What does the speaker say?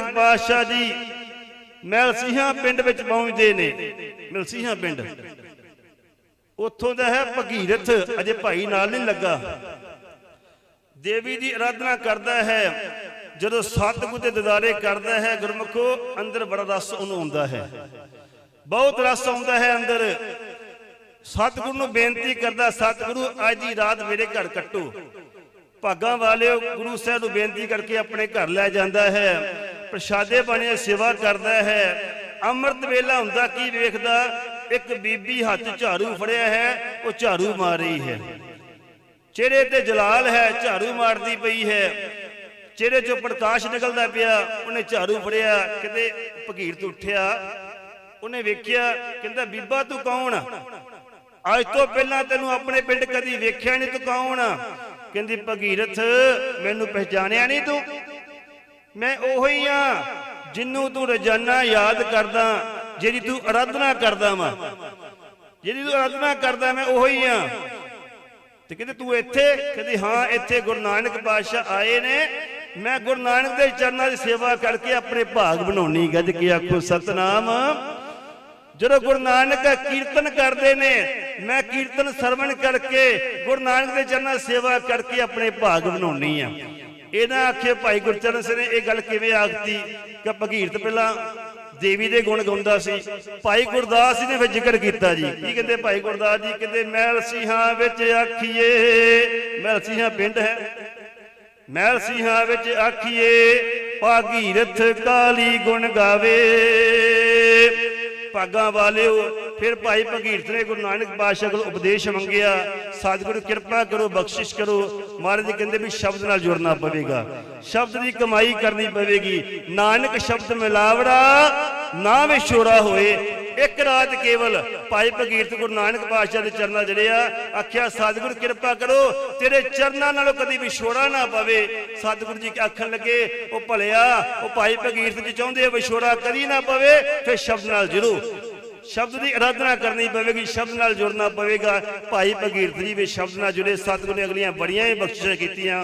ਨਾਨਕ ਪਾਤਸ਼ਾਹ ਜੀ ਮਲਸੀਹਾਂ ਪਿੰਡ ਵਿੱਚ ਪਹੁੰਚਦੇ ਨੇ। ਮਲਸੀਹਾਂ ਪਿੰਡ। ਉੱਥੋਂ ਦਾ ਹੈ ਭਗੀਰਥ, ਅਜੇ ਭਾਈ ਨਾਲ ਨਹੀਂ ਲੱਗਾ। ਦੇਵੀ ਦੀ ਆਰਾਧਨਾ ਕਰਦਾ ਹੈ। ਜਦੋਂ ਸਤਿਗੁਰ ਦੇ ਦਿਦਾਰੇ ਕਰਦਾ ਹੈ, ਗੁਰਮੁਖੋ, ਅੰਦਰ ਬੜਾ ਰਸ ਉਹਨੂੰ ਆਉਂਦਾ ਹੈ। ਬਹੁਤ ਰਸ ਆਉਂਦਾ ਹੈ ਅੰਦਰ। ਸਤਿਗੁਰੂ ਨੂੰ ਬੇਨਤੀ ਕਰਦਾ, ਸਤਿਗੁਰੂ, ਅੱਜ ਦੀ ਰਾਤ ਮੇਰੇ ਘਰ ਕੱਟੋ। ਭਾਗਾਂ ਵਾਲਿਓ, ਗੁਰੂ ਸਾਹਿਬ ਨੂੰ ਬੇਨਤੀ ਕਰਕੇ ਆਪਣੇ ਘਰ ਲੈ ਜਾਂਦਾ ਹੈ। ਪ੍ਰਸ਼ਾਦੇ ਪਾਣੀ ਦੀ ਸੇਵਾ ਕਰਦਾ ਹੈ। ਅੰਮ੍ਰਿਤ ਵੇਲਾ ਹੁੰਦਾ, ਕੀ ਵੇਖਦਾ? ਇੱਕ ਬੀਬੀ ਹੱਥ ਝਾੜੂ ਫੜਿਆ ਹੈ, ਉਹ ਝਾੜੂ ਮਾਰ ਰਹੀ ਹੈ। ਚਿਹਰੇ ਤੇ ਜਲਾਲ ਹੈ, ਝਾੜੂ ਮਾਰਦੀ ਪਈ ਹੈ। ਚਿਹਰੇ 'ਚੋਂ ਪ੍ਰਕਾਸ਼ ਨਿਕਲਦਾ ਪਿਆ, ਉਹਨੇ ਝਾੜੂ ਫੜਿਆ, ਕਿਤੇ ਭਗੀਰ ਤੋਂ ਉੱਠਿਆ। ਉਹਨੇ ਵੇਖਿਆ, ਕਹਿੰਦਾ, ਬੀਬਾ ਤੂੰ ਕੌਣ? ਅੱਜ ਤੋਂ ਪਹਿਲਾਂ ਤੈਨੂੰ ਆਪਣੇ ਪਿੰਡ ਕਦੀ ਵੇਖਿਆ ਨਹੀਂ ਤੂੰ ਕੌਣ? ਕਹਿੰਦੀ, ਭਗੀਰਥ, ਮੈਨੂੰ ਪਹਿਚਾਣਿਆ ਨਹੀਂ ਤੂੰ। ਮੈਂ ਉਹੀ ਆ ਜਿੰਨੂੰ ਤੂੰ ਰੋਜ਼ਾਨਾ ਯਾਦ ਕਰਦਾ ਜਿਹਦੀ ਤੂੰ ਅਰਾਧਨਾ ਕਰਦਾ ਵਾ। ਜਿਹਦੀ ਤੂੰ ਅਰਾਧਨਾ ਕਰਦਾ, ਮੈਂ ਉਹੀ ਆ। ਤੇ ਕਹਿੰਦੇ ਤੂੰ ਇੱਥੇ? ਕਹਿੰਦੀ, ਹਾਂ, ਇੱਥੇ ਗੁਰੂ ਨਾਨਕ ਪਾਤਸ਼ਾਹ ਆਏ ਨੇ। ਮੈਂ ਗੁਰੂ ਨਾਨਕ ਦੇ ਚਰਨਾਂ ਦੀ ਸੇਵਾ ਕਰਕੇ ਆਪਣੇ ਭਾਗ ਬਣਾਉਣੀ, ਗੱਜ ਕੇ ਆਖੋ, ਸਤਨਾਮ। ਜਦੋਂ ਗੁਰੂ ਨਾਨਕ ਕੀਰਤਨ ਕਰਦੇ ਨੇ, ਮੈਂ ਕੀਰਤਨ ਸਰਵਣ ਕਰਕੇ ਗੁਰੂ ਨਾਨਕ ਦੇ ਚਰਨਾਂ ਦੀ ਸੇਵਾ ਕਰਕੇ ਆਪਣੇ ਭਾਗ ਬਣਾਉਣੀ ਆ। ਇਹਨਾਂ ਆਖੇ ਭਾਈ ਗੁਰਚਰਨ ਸਿੰਘ ਨੇ ਇਹ ਗੱਲ ਕਿਵੇਂ ਆਖਤੀ ਕਿ ਭਗੀਰਥ ਪਹਿਲਾਂ ਦੇਵੀ ਦੇ ਗੁਣ ਗਾਉਂਦਾ ਸੀ, ਭਾਈ ਗੁਰਦਾਸ ਜੀ ਨੇ ਫਿਰ ਜ਼ਿਕਰ ਕੀਤਾ ਜੀ। ਕੀ ਕਹਿੰਦੇ ਭਾਈ ਗੁਰਦਾਸ ਜੀ? ਕਹਿੰਦੇ ਮਹਿਲ ਸਿੰਘਾਂ ਵਿੱਚ ਆਖੀਏ ਮਹਿਲ ਸਿੰਘਾਂ ਪਿੰਡ ਹੈ। ਮਹਿਲ ਸਿੰਘਾਂ ਵਿੱਚ ਆਖੀਏ, ਭਾਗੀਰਥ ਕਾਲੀ ਗੁਣ ਗਾਵੇ। ਭਾਗਾਂ ਵਾਲਿਓ ਫਿਰ ਭਾਈ ਭਗੀਰਥ ਨੇ ਗੁਰੂ ਨਾਨਕ ਪਾਤਸ਼ਾਹ ਕੋਲ ਉਪਦੇਸ਼ ਮੰਗਿਆ ਸਤਿਗੁਰੂ ਕਿਰਪਾ ਕਰੋ, ਬਖਸ਼ਿਸ਼ ਕਰੋ। ਮਹਾਰਾਜ ਜੀ ਕਹਿੰਦੇ ਵੀ ਸ਼ਬਦ ਨਾਲ ਜੁੜਨਾ ਪਵੇਗਾ। ਸ਼ਬਦ ਦੀ ਕਮਾਈ ਕਰਨੀ ਪਵੇਗੀ। ਨਾਨਕ ਸ਼ਬਦ ਮਿਲਾਵੜਾ, ਨਾ ਵਿਛੋੜਾ ਹੋਏ। ਇੱਕ ਰਾਤ ਕੇਵਲ ਭਾਈ ਭਗੀਰਥ ਗੁਰੂ ਨਾਨਕ ਪਾਤਸ਼ਾਹ ਦੇ ਚਰਨਾਂ ਜਿਹੜੇ ਆ ਆਖਿਆ ਸਤਿਗੁਰ ਕਿਰਪਾ ਕਰੋ, ਤੇਰੇ ਚਰਨਾਂ ਨਾਲੋਂ ਕਦੀ ਵਿਛੋੜਾ ਨਾ ਪਵੇ। ਸਤਿਗੁਰੂ ਜੀ ਆਖਣ ਲੱਗੇ, ਉਹ ਭਲਿਆ, ਉਹ ਭਾਈ ਭਗੀਰਥ ਜੀ ਚਾਹੁੰਦੇ ਆ ਵਿਛੋੜਾ ਕਦੀ ਨਾ ਪਵੇ, ਫਿਰ ਸ਼ਬਦ ਨਾਲ ਜੁੜੋ। ਸ਼ਬਦ ਦੀ ਆਰਾਧਨਾ ਕਰਨੀ ਪਵੇਗੀ, ਸ਼ਬਦ ਨਾਲ ਜੁੜਨਾ ਪਵੇਗਾ। ਭਾਈ ਭਗੀਰਥ ਜੀ ਵੀ ਸ਼ਬਦ ਨਾਲ ਜੁੜੇ, ਸਤਿਗੁਰੂ ਨੇ ਅਗਲੀਆਂ ਬੜੀਆਂ ਹੀ ਬਖਸ਼ਿਸ਼ਾਂ ਕੀਤੀਆਂ।